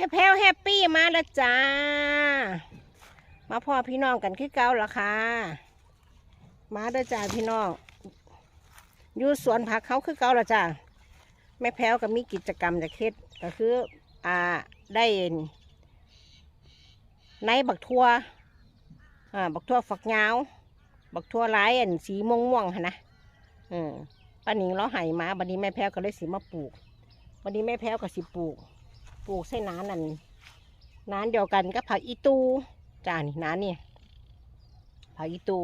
ม่แพ้วแฮปปี้มาแล้วจ้า มาพ่อพี่น้องกันคือเก่าละค่ะ มาเด้อจ้าพี่น้องอยู่สวนผักเขาคือเก่าละจ้าแม่แพ้วก็มีกิจกรรมจะเฮ็ดก็คือ อ่าได้ในบักทั่วอ่าบักทั่วฝักยาว บักทั่วลายอันสีม่วงม่วงๆหั่นะอืมป้าหนิงเราให้มาบัดนี้แม่แพ้วก็เลยสิมาปลูกบัดนี้แม่แพ้วก็สิปลูก ปลูกใส่น้านนั่นน้านเดียวกันก็ผักอีตูจ้านี่น้านนี่ผักอีตู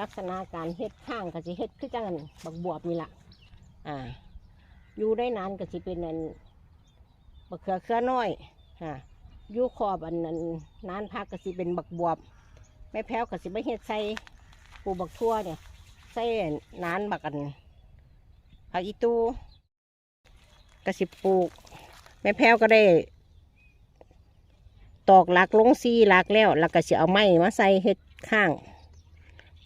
ลักษณะการเฮ็ดข้างก็จะเฮ็ดคือจังนบักบวบนี่ละอ่า อยู่ได้นานก็สิเป็นอันบักเขือเครือน้อยอ่าอยู่ขอบอันนั้นนานพักก็สิเป็นบักบวบแม่แพ้วก็สิไม่เฮ็ดใส่ปูบักทั่วเนี่ยใส่นานบักอันผักอีตูก็สิปลูก แม่แพ้วก็ได้ ตอกหลักลงซีหลักแล้วแล้วก็สิเอาไม้มาใส่เฮ็ดข้าง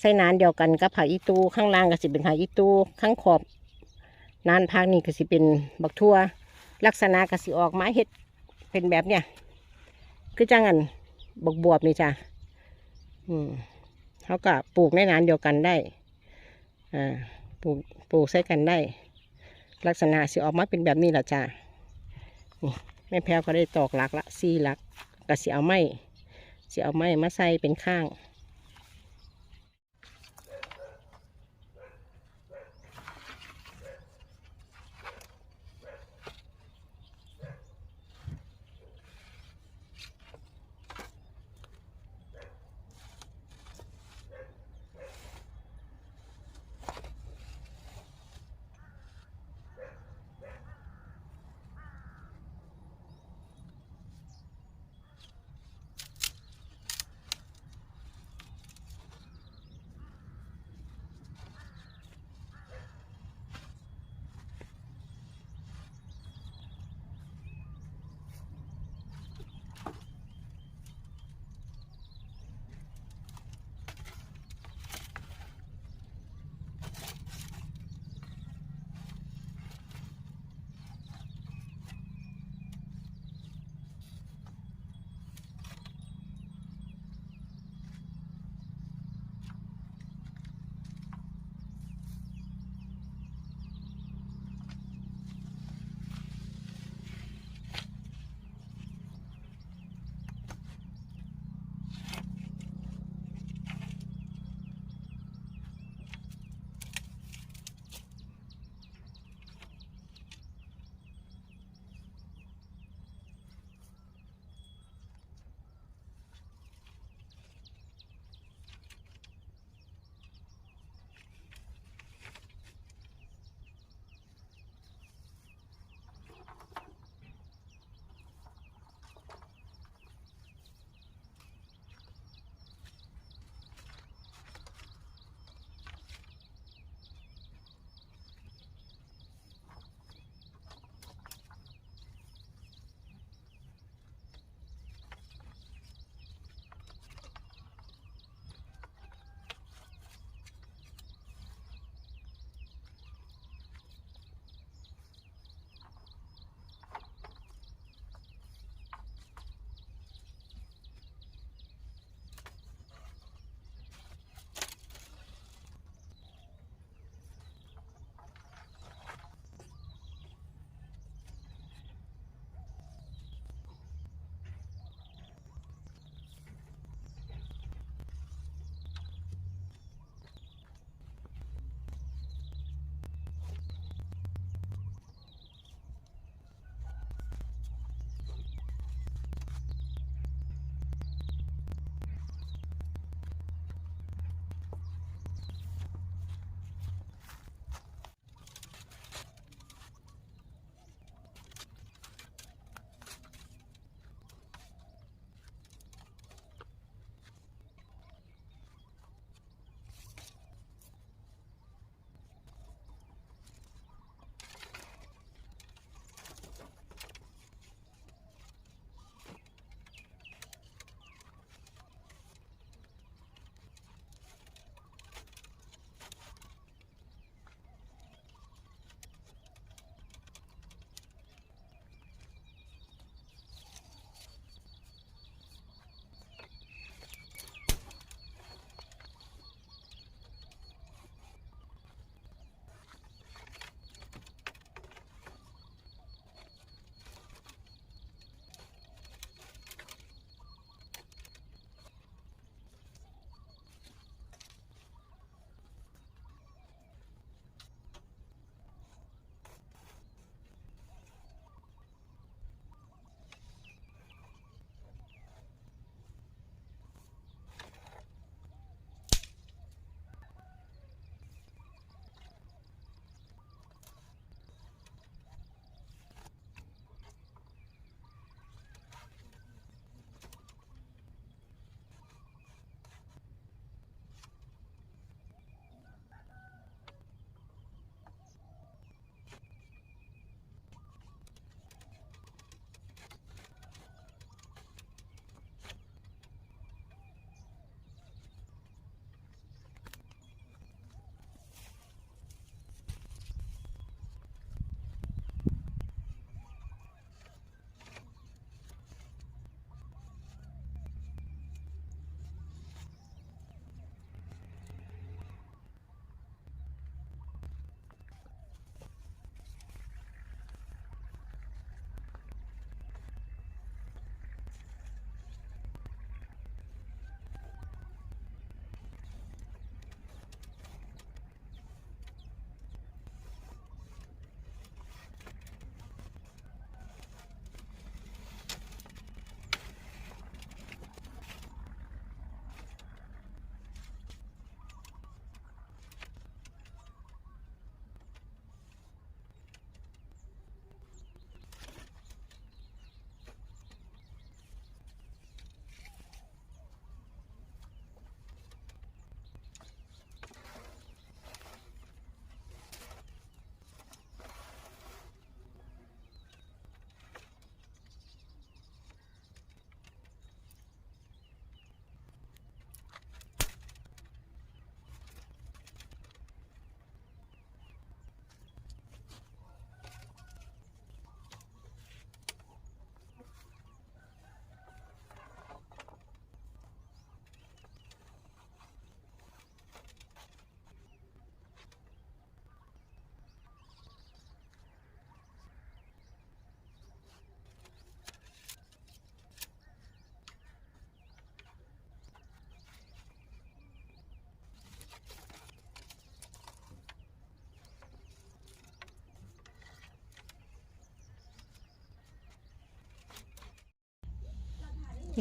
ใส่นานเดียวกันกับผักอีตูข้างล่างก็สิเป็นผักอีตูข้างขอบนานพักนี่ก็สิเป็นบักทั่ว ลักษณะก็สิออกมาเฮ็ดเป็นแบบเนี้ยคือจังอันบักบวบนี่จ้ะอืมเขาก็ปลูกในนานเดียวกันได้อ่าปลูกปลูกใส่กันได้ ลักษณะสิออกมาเป็นแบบนี้แหละจ้ะนี่ แม่แพรวก็ได้ตอกหลักละสี่หลักก็สิเอาไม้เสียเอาไม้มาใส่เป็นข้าง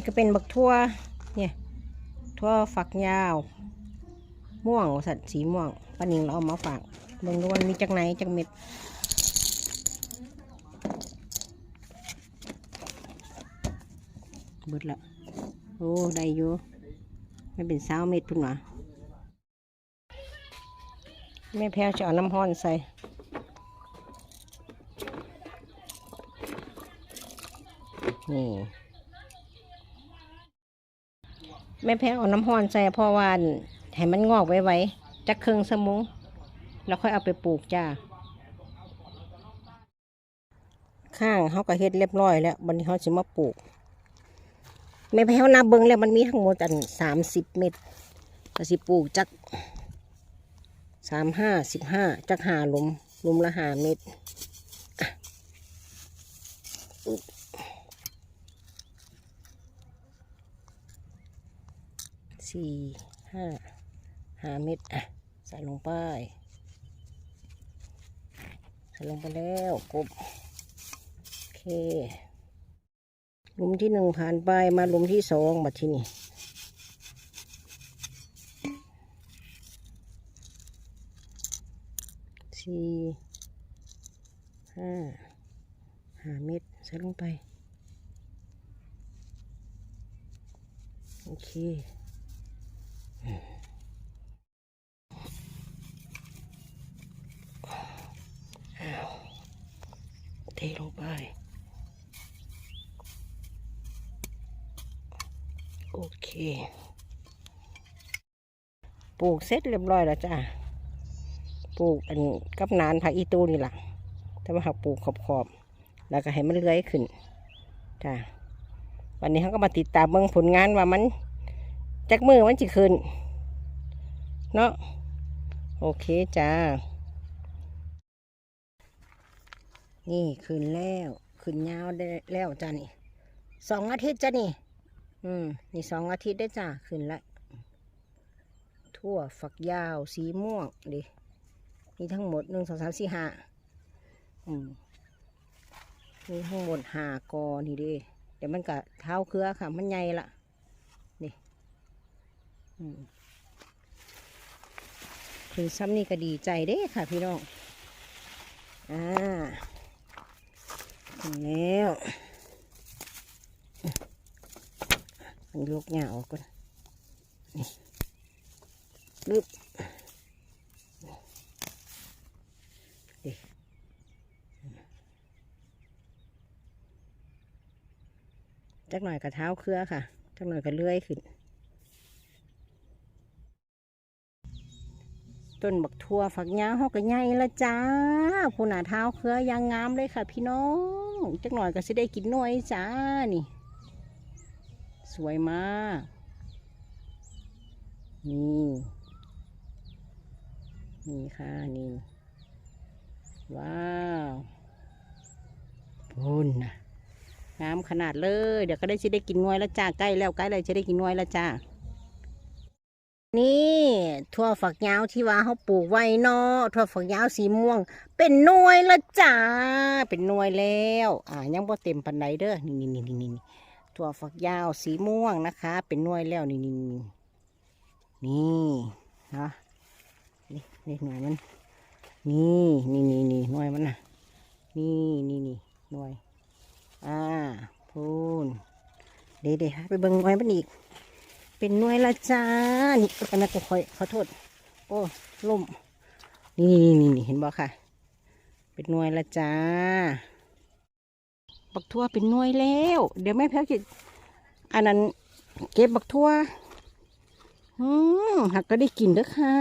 นี่ก็เป็นบักทั่วเนี่ยทั่วฝักยาว ม่วงสัตว์สีม่วงปานิงเราเอามาฝากเบิ่งดูว่ามีจากไหนจากเม็ดเบิดละโอ้ได้อยู่ไม่เป็นสาวเม็ดพุ่นหวะแม่แพ้วจะเอาน้ำห้อนใส่นี่ แม่แพ้วเอาน้ำห้อนใส่พราะว่าให้มันงอกไว้ๆจักครึ่งสมุงแล้วค่อยเอาไปปลูกจ้า ข้างเขาก็เฮ็ดเรียบร้อยแล้วบันนี้เขาจะมาปลูกแม่แพ้วนับเบิงแล้วมันมีทั้งหมดอันสามสิบเม็ดก็สิปลูกจักสามห้าสิบห้าจักหาหลุมหลุมละหาเม็ดอะอุ๊บ สี่ห้าหาเม็ดอะ ใส่ลงไป ใส่ลงไปแล้วกบโอเคหลุมที่หนึ่งผ่านไปมาหลุมที่สองมาที่นี่สี่ห้าห้าเม็ดใส่ลงไป โอเคอ้าวเทลงไป โอเค ปลูกเสร็จเรียบร้อยแล้วจ้าปลูกอันกับนานผักอีตูนี่แหละแต่ว่าหักปลูกขอบๆแล้วก็ให้มันเลื้อยขึ้นจ้าวันนี้เขาก็มาติดตามเบิ่งผลงานว่ามันจักมือมันจะขึ้น เนาะโอเคจ้า นี่ขึ้นแล้วขึ้นยาวได้แล้วจ้านี่สองอาทิตย์จ้านี่ อืมนี่สองอาทิตย์ได้จ้าขึ้นละ ทั่วฝักยาว สีม่วงดิมีทั้งหมดหนึ่งสองสามสี่ห้าอืมมีทั้งหมดห้ากอนี่เดิเดี๋ยวมันก็เท้าเครือค่ะ มันใหญ่ละนี่อืมคือซ้ำนี่ก็ดีใจเด้ค่ะ พี่น้อง อ่าถึงแล้วมันยกหญ้าออกก่อนนี่ ลึบจักหน่อยกับเท้าเครือค่ะ จักหน่อยก็เลื่อยขึ้น ต้นบักทั่วฝักยาวเขาก็ใหญ่ละจ้าผู้หนาเท้าเครือยางงามเลยค่ะ พี่น้อง จักหน่อยก็สิได้กินหน่วยจ้านี่ สวยมาก นี่ นี่ค่ะนี่ว้าวพุ่นนะงามขนาดเลย เดี๋ยวก็ได้จะได้กินงวยแล้วจ้าใกล้แล้วใกล้เลยจะได้กินงวยแล้วจ้า นี่ทั่วฝักยาวที่ว่าเขาปลูกไว้เนาะทั่วฝักยาวสีม่วง เป็นหน่วยละจ้าเป็นหน่วยแล้ว อ่ายังบ่เต็มปันไดเด้อนี่นี่นี่นี่นี่ถั่วฝักยาวสีม่วงนะคะ เป็นหน่วยแล้วนี่นี่นี่นี่นะ นี่นี่หน่วยมัน นี่นี่นี่นี่หน่วยมันนะนี่นี่นี่หน่วย อ่าพูนเดี๋ยวเดี๋ยวไปเบิ่งหน่วยมันอีก เป็นหน่วยละจ้า นี่อันนั้นก็คอยขอโทษ โอ้ล่ม นี่นี่นี่นี่เห็นบ่ค่ะ เป็นหน่วยละจ้าบักทั่วเป็นหน่วยแล้ว เดี๋ยวแม่แพ้วจะอันนั้นเก็บบักทั่วอืมหักก็ได้กินเด้อค่ะ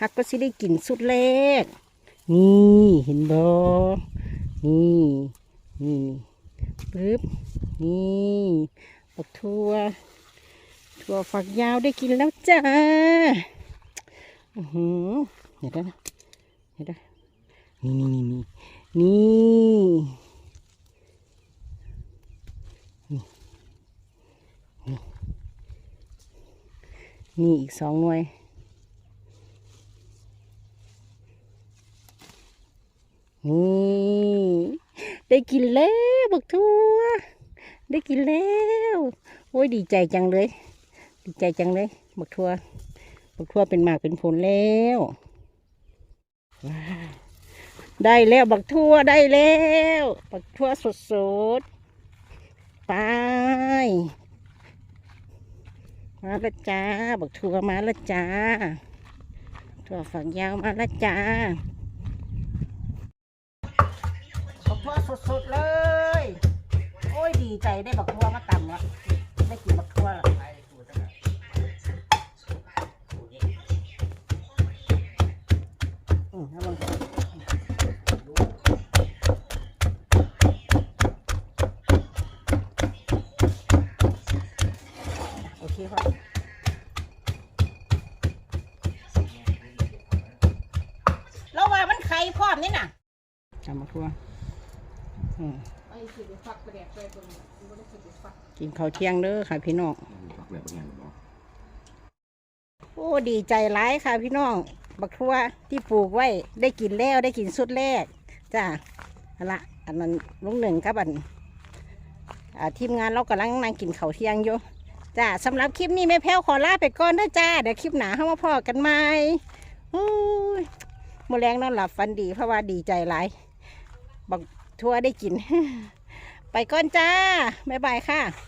หักก็สิได้กินสุดแรกนี่เห็นบ่นี่นี่ปึ๊บนี่บักทั่วทั่วฝักยาวได้กินแล้วจ้าอือหือเดี๋ยวนะเดี๋ยวนะนี่นี่นี่นี่นี่อีกสองหน่วย นี่ ได้กินแล้วบักทั่ว ได้กินแล้ว โอ้ยดีใจจังเลย ดีใจจังเลยบักทั่วบักทั่วเป็นหมากเป็นผลแล้วได้แล้วบักทั่วได้แล้วบักทั่วสดสดๆไปมาละจ้าบักทั่วมาละจ้าถั่วฝักยาวมาละจ้า บัก ทั่วสดๆเลย โอ้ยดีใจได้บักทั่วมาตำละได้กินบักทั่วละอืมเอาลงโอเคครับแล้วว่ามันไข่พร้อมนี่น่ะทำบักทั่วอืม ไอ้สิไปฟักไปแดกไปตรงนี้บ่ได้สิไปฟักกินข้าวเที่ยงเด้อค่ะพี่น้องปักแบบเป็นไงเนาะโอ้ดีใจร้ายค่ะพี่น้อง บักทั่วที่ปลูกไว้ได้กินแล้วได้กินสุดแรกจ้าอันละอันนั้นลุงหนึ่งกับอันอ่าทีมงานเรากำลังนั่งกินข้าวเที่ยงอยู่จ้าสำหรับคลิปนี้แม่แพ้วขอลาไปก่อนนะจ้าเดี๋ยวคลิปหนาเข้ามาพอกันใหม่อู้ยมอแรงนอนหลับฟันดีเพราะว่าดีใจหลายบัก ทั่วได้กิน ไปก่อนจ้า บ๊ายบายค่ะ